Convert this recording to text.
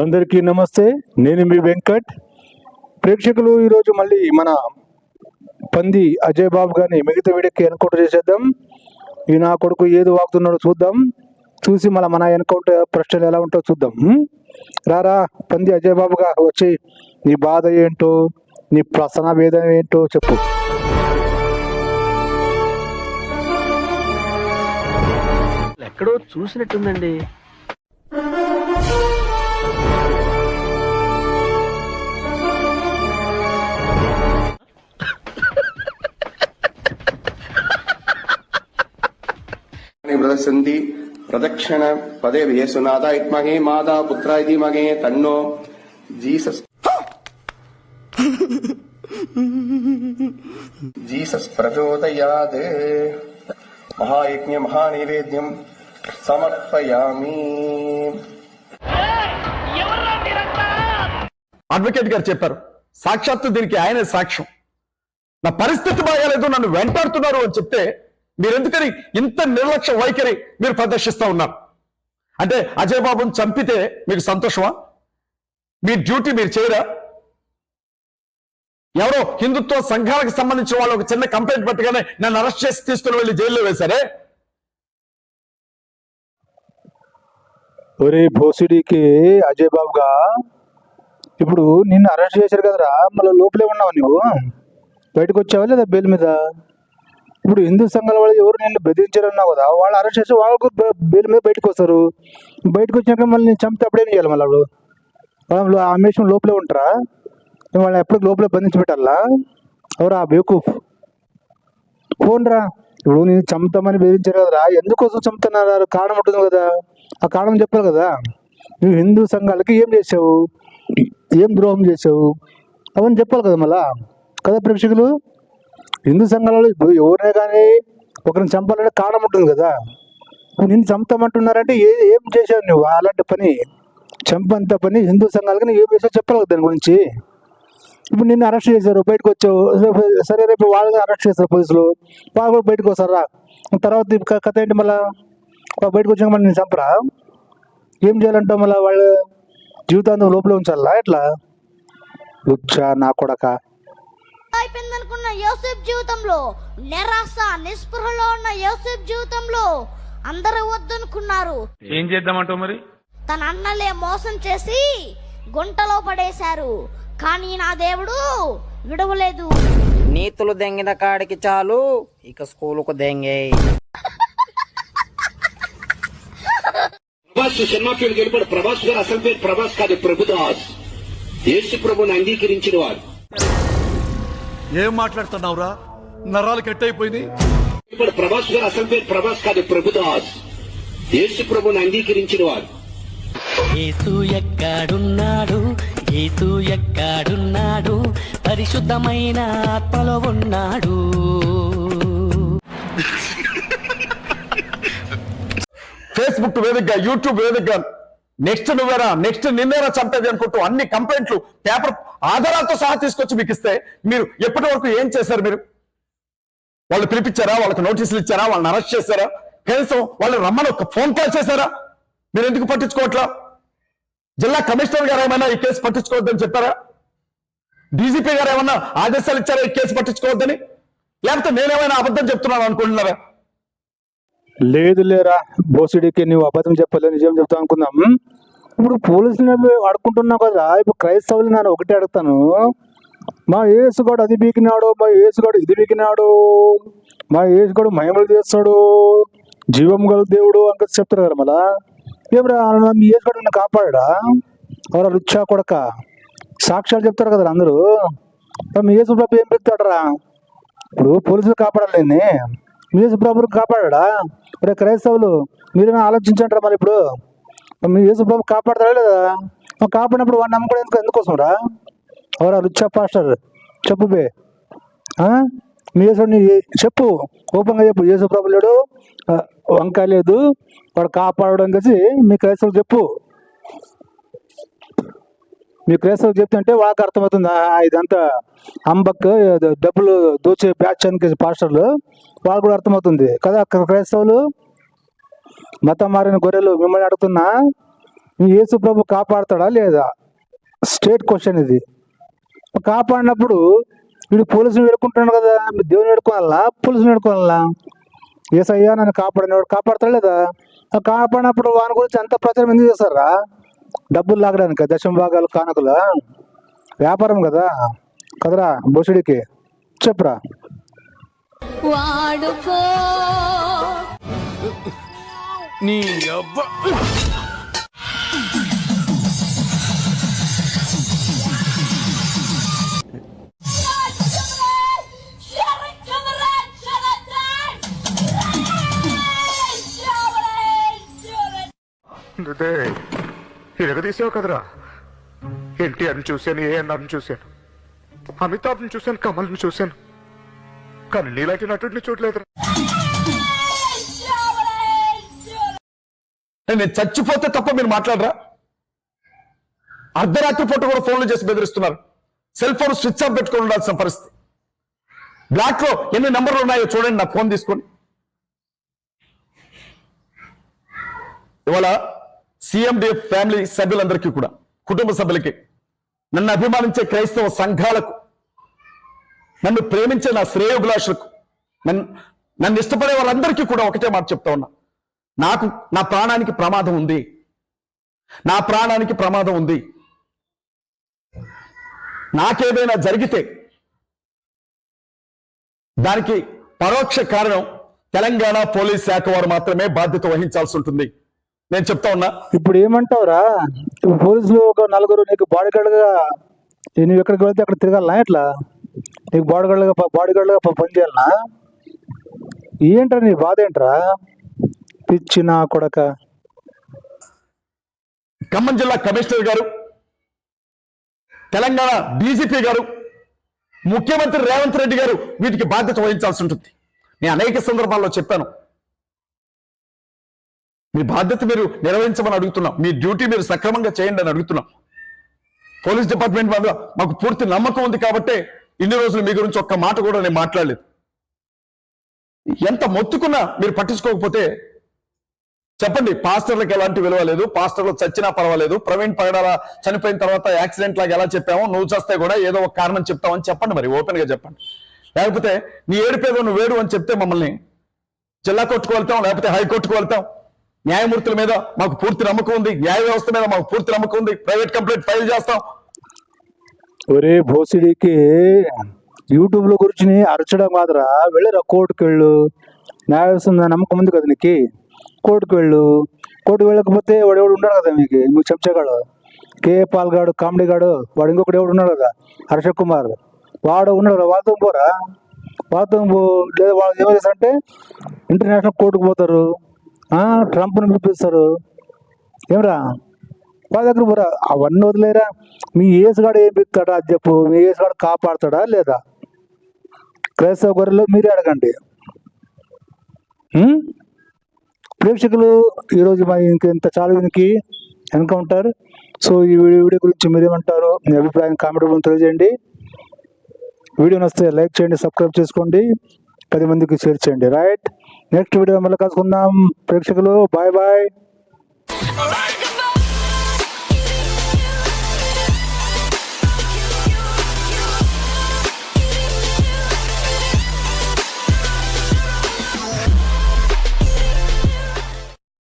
అందరికీ నమస్తే. నేను మీ వెంకట్. ప్రేక్షకులు ఈరోజు మళ్ళీ మన పంది అజయ్ బాబు గారిని మిగతా వీడియోకి ఎన్కౌంటర్ చేసేద్దాం. ఈ నా కొడుకు ఏది వాగుతున్నాడో చూద్దాం. చూసి మళ్ళీ మన ఎన్కౌంటర్ ప్రశ్నలు ఎలా ఉంటో చూద్దాం. రారా పంది అజయ్ బాబుగా వచ్చి నీ బాధ ఏంటో నీ ప్రసన వేదన ఏంటో చెప్పు. ఎక్కడో చూసినట్టుందండి. ప్రదర్శంతి ప్రదక్షిణ పదే యేసునాథ ఇత్మహే మాదా పుత్ర ఇది మగే తన్నో. జీసస్. జీసస్ ప్రచోదయాత్ మహాయజ్ఞ మహానివేద్యం సమర్పయామి. అడ్వకేట్ గారు చెప్పారు సాక్షాత్తు దీనికి ఆయన సాక్ష్యం. నా పరిస్థితి బాగాలేదు నన్ను వెంటాడుతున్నారు అని చెప్తే మీరెందుకని ఇంత నిర్లక్ష్య వైఖరి మీరు ప్రదర్శిస్తూ ఉన్నారు? అంటే అజయ్ బాబుని చంపితే మీకు సంతోషమా? మీ డ్యూటీ మీరు చేయరా? ఎవరో హిందుత్వ సంఘాలకు సంబంధించిన వాళ్ళు ఒక చిన్న కంప్లైంట్ పెట్టగానే నన్ను అరెస్ట్ చేసి తీసుకుని వెళ్ళి జైల్లో వేశారే? ఒరే భోసిడికి అజయ్ బాబుగా ఇప్పుడు నిన్ను అరెస్ట్ చేశారు కదరా మళ్ళీ లోపలే ఉన్నావు నువ్వు? బయటకు వచ్చావా లేదా బెయిల్ మీద? ఇప్పుడు హిందూ సంఘాల వాళ్ళు ఎవరు నేను బెదిరించారన్నా కదా వాళ్ళు అరెస్ట్ చేసి వాళ్ళకు బెయిల్ మీద బయటకు వస్తారు. బయటకు వచ్చినాక మళ్ళీ నేను చంపితే అప్పుడేం చేయాలి మళ్ళీ వాళ్ళు? ఆ మేషం లోపలే ఉంటారా? వాళ్ళని ఎప్పుడు లోపలే బంధించి పెట్టాలా? ఎవరా బేకూఫ్ ఫోన్రా ఇప్పుడు నేను చంపుతామని బెదిరించారు కదరా. ఎందుకోసం చంపుతున్నారు? కారణం ఉంటుంది కదా. ఆ కారణం చెప్పాలి కదా. నువ్వు హిందూ సంఘాలకి ఏం చేసావు ఏం ద్రోహం చేసావు అవన్నీ చెప్పాలి కదా మళ్ళా. కదా ప్రేక్షకులు? హిందూ సంఘాలలో ఇప్పుడు ఎవరినే కానీ ఒకరిని చంపాలంటే కారణం ఉంటుంది కదా. నిన్ను చంపుతామంటున్నారంటే ఏ ఏం చేసావు నువ్వు? అలాంటి పని చంపంత పని హిందూ సంఘాలకి నువ్వు ఏం చేసావు చెప్పలేదు దాని గురించి. ఇప్పుడు నిన్ను అరెస్ట్ చేశారు బయటకు వచ్చావు సరే రేపు వాళ్ళని అరెస్ట్ చేస్తారు పోలీసులు. వాళ్ళు కూడా బయటకు వస్తారా? తర్వాత కథ ఏంటి మళ్ళా? బయటకు వచ్చాక మళ్ళీ నేను చంపరా? ఏం చేయాలంటావు మళ్ళీ వాళ్ళు? జీవితాంతం లోపల ఉంచాలా ఎట్లా? లుచ్చా నా కొడక? అయిపోయింది అనుకున్న యోసేఫ్ జీవితంలో. నిరాశ నిస్పృహలో ఉన్న యోసేఫ్ జీవితంలో అందరూ వద్దనుకున్నారు. ఏం చేద్దామంటావు మరి? తన అన్నలే మోసం చేసి గుంటలో పడేశారు. కానీ నా దేవుడు విడవలేదు. నీతులు దెంగిన కాడికి చాలు ఇక స్కూలుకు దెంగే ప్రభాస్ సినిమా ఫీల్డ్ వెళ్ళిపోయి ప్రభాస్ గారు అసలు పేరు ప్రభాస్ కాదు ప్రభుదాస్. యేసు ప్రభుని అంగీకరించిన వారు. ఏం మాట్లాడుతున్నావురా? నరాలు కట్టయిపోయింది. ఇప్పుడు ప్రభాస్ గారు అసలు పేరు ప్రభాస్ కాదు ప్రభుదాస్. యేసు ప్రభుని అంగీకరించిన వారు. యేసు ఎక్కడున్నాడు? యేసు ఎక్కడున్నాడు? పరిశుద్ధమైన ఆత్మలో ఉన్నాడు. ఫేస్బుక్ వేదికగా యూట్యూబ్ వేదికగా నెక్స్ట్ నువ్వేరా నెక్స్ట్ నిన్నేరా చంపేది అనుకుంటూ అన్ని కంప్లైంట్లు పేపర్ ఆధారాలతో సహా తీసుకొచ్చి మీకు ఇస్తే మీరు ఎప్పటి వరకు ఏం చేశారు మీరు? వాళ్ళు పిలిపించారా? వాళ్ళకి నోటీసులు ఇచ్చారా? వాళ్ళని అరెస్ట్ చేశారా? కనీసం వాళ్ళు రమ్మని ఒక ఫోన్ కాల్ చేశారా? మీరు ఎందుకు పట్టించుకోవట్లా? జిల్లా కమిషనర్ గారు ఏమైనా ఈ కేసు పట్టించుకోవద్దని చెప్పారా? డీజీపీ గారు ఏమన్నా ఆదేశాలు ఇచ్చారా ఈ కేసు పట్టించుకోవద్దని? లేకపోతే నేనేమైనా అబద్ధం చెప్తున్నాను అనుకుంటున్నారా? లేదు లేరా బోసిడికి నువ్వు అబద్ధం చెప్పలేదు నిజం చెప్తావు అనుకుందాం. ఇప్పుడు పోలీసులు అడుకుంటున్నావు కదా ఇప్పుడు క్రైస్తవులు నేను ఒకటే అడుగుతాను. మా ఏసుగాడు అది బీకినాడు మా ఏసుగాడు ఇది బీకినాడు మా ఏసుగాడు మహిమలు చేస్తాడు జీవం గల దేవుడు అని చెప్తారు కదా మళ్ళా. ఏమరా మీ ఏసుగాడు నన్ను కాపాడా ఎవరా రుచ్చా కొడక? సాక్ష్యాలు చెప్తారు కదా అందరూ. మీ యేసు ప్రభు ఏం పెడతాడరా ఇప్పుడు పోలీసులు కాపాడాలి మీ యేసు ప్రభు కాపాడా రే క్రైస్తవులు మీరేమైనా ఆలోచించంటారా మరి ఇప్పుడు. మీ యేసుబాబు కాపాడతాడా కాపాడతారా లేదా కాపాడినప్పుడు వాడిని నమ్ముకోవడం ఎందుకు ఎందుకోసం రా ఎవరా రుచ్చా పాస్టర్? చెప్పు బే. మీ యేసుని చెప్పు. ఓపెన్గా చెప్పు. యేసు ప్రభు లేడు. వంకాయ లేదు. వాడు కాపాడడం కలిసి మీ క్రైస్తవులు చెప్పు. మీ క్రైస్తవులు చెప్తుంటే వాళ్ళకి అర్థమవుతుంది. ఇదంతా అంబక్ డబ్బులు దోచే బ్యాచ్ అని పాస్టర్లు. వాళ్ళు కూడా అర్థమవుతుంది. కదా క్రైస్తవులు మతం మారిన గొర్రెలు మిమ్మల్ని అడుగుతున్నా మీ యేసు ప్రభు కాపాడతాడా లేదా? స్టేట్ క్వశ్చన్ ఇది. కాపాడినప్పుడు వీడు పోలీసుని వేడుకుంటున్నాడు కదా మీరు దేవుని వేడుకోవాలా? పోలీసుని వేడుకోవాలా? ఏసయ్యా నన్ను కాపాడినవాడు కాపాడతాడు లేదా? కాపాడినప్పుడు వాని గురించి అంత ప్రచారం ఎందుకు చేస్తారా? డబ్బులు లాగడానికి దశమ భాగాలు కానుకల? వ్యాపారం కదా? కదరా బొసుడికి చెప్పరా? వాడుకో. నీ అబ్బా ఇరగదీసావు కదరా? ఎన్టీఆర్ని చూశాను ఏఎన్ఆర్ని చూశాను. అమితాబ్ని చూశాను కమల్ని చూశాను. కానీ నీలాంటి నటుడిని చూడలేదురా. నేను చచ్చిపోతే తప్ప మీరు మాట్లాడరా? అర్ధరాత్రి పూట కూడా ఫోన్లు చేసి బెదిరిస్తున్నారు. సెల్ ఫోన్ స్విచ్ ఆఫ్ పెట్టుకొని ఉండాల్సిన పరిస్థితి. బ్లాక్లో ఎన్ని నంబర్లు ఉన్నాయో చూడండి నా ఫోన్ తీసుకొని. ఇవాళ సిఎండిఎఫ్ ఫ్యామిలీ సభ్యులందరికీ కూడా కుటుంబ సభ్యులకి నన్ను అభిమానించే క్రైస్తవ సంఘాలకు నన్ను ప్రేమించే నా శ్రేయోభిలాషులకు నన్ను నన్ను ఇష్టపడే వాళ్ళందరికీ కూడా ఒకటే మాట చెప్తా ఉన్నా. నాకు నా ప్రాణానికి ప్రమాదం ఉంది. నా ప్రాణానికి ప్రమాదం ఉంది. నాకేదైనా జరిగితే దానికి పరోక్ష కారణం తెలంగాణ పోలీస్ శాఖ వారు మాత్రమే బాధ్యత వహించాల్సి ఉంటుంది. నేను చెప్తా ఉన్నా. ఇప్పుడు ఏమంటావురా? పోలీసులు ఒక నలుగురు నీకు బాడీ గార్డ్గా నువ్వు ఎక్కడికి వెళ్తే అక్కడ తిరగాలనా ఎట్లా? నీకు బాడీ గార్డ్గా బాడీ గార్డ్గా ఏంట్రా నీ బాధ ఏంట్రా? పిచ్చి నా కొడక. ఖమ్మం జిల్లా కమిషనర్ గారు తెలంగాణ డీజీపీ గారు ముఖ్యమంత్రి రేవంత్ రెడ్డి గారు వీటికి బాధ్యత వహించాల్సి ఉంటుంది. నేను అనేక సందర్భాల్లో చెప్పాను. మీ బాధ్యత మీరు నిర్వహించమని అడుగుతున్నాం. మీ డ్యూటీ మీరు సక్రమంగా చేయండి అని అడుగుతున్నాం. పోలీస్ డిపార్ట్మెంట్ మీద మాకు పూర్తి నమ్మకం ఉంది కాబట్టి ఇన్ని రోజులు మీ గురించి ఒక్క మాట కూడా నేను మాట్లాడలేదు. ఎంత మొత్తుకున్నా మీరు పట్టించుకోకపోతే చెప్పండి పాస్టర్లకు ఎలాంటి విలువ లేదు పాస్టర్లు చచ్చినా పర్వాలేదు ప్రవీణ్ పగడాల చనిపోయిన తర్వాత యాక్సిడెంట్ లాగా ఎలా చెప్పామో నువ్వు చేస్తే కూడా ఏదో ఒక కారణం చెప్తావని చెప్పండి మరి ఓపెన్గా చెప్పండి. లేకపోతే నీ ఏడుపేదో నువ్వు వేడు అని చెప్తే మమ్మల్ని జిల్లా కోర్టుకు వెళ్తాం లేకపోతే హైకోర్టుకు వెళ్తాం. న్యాయమూర్తుల మీద మాకు పూర్తి నమ్మకం ఉంది న్యాయ వ్యవస్థ మీద మాకు పూర్తి నమ్మకం ఉంది ప్రైవేట్ కంప్లైంట్ ఫైల్ చేస్తాం. ఒరే భోసిడికి యూట్యూబ్లో గురించి అరచడం మాదిరా వెళ్ళరా కోర్టుకు వెళ్ళు న్యాయ వ్యవస్థ మీద నమ్మకం ఉంది కదా నీకు? కోర్టుకు వెళ్ళు. కోర్టుకు వెళ్ళకపోతే వాడు ఎవడు ఉన్నాడు కదా మీకు? మీకు చెంచగాడు. కే. పాల్గాడు కామెడీ గాడు వాడు ఇంకొకటి ఎవడు ఉన్నాడు కదా? హర్షక్ కుమార్. వాడు ఉన్నాడు కదా? వాళ్ళతో పోరా? వాళ్ళతో పో. లేదా వాళ్ళు ఏమో అంటే ఇంటర్నేషనల్ కోర్టుకు పోతారు. ట్రంప్ని పిలిపిస్తారు. ఏమరా? వాళ్ళ దగ్గర పోరా? అవన్నీ వదిలేరా? మీ ఏసుగాడు ఏం పిస్తాడా అది చెప్పు. మీ ఏసుగాడు కాపాడతాడా లేదా? క్రైస్తవ గొర్రెలు మీరే అడగండి. ప్రేక్షకులు ఈరోజు మా ఇంక ఇంత చాలా ఎన్కౌంటర్. సో ఈ వీడియో వీడియో గురించి మీరేమంటారు మీ అభిప్రాయం కామెంట్ రూపంలో తెలియజేయండి. వీడియో నచ్చితే లైక్ చేయండి సబ్స్క్రైబ్ చేసుకోండి పది మందికి షేర్ చేయండి. రైట్? నెక్స్ట్ వీడియో మళ్ళీ కలుసుకుందాం. ప్రేక్షకులు బాయ్ బాయ్.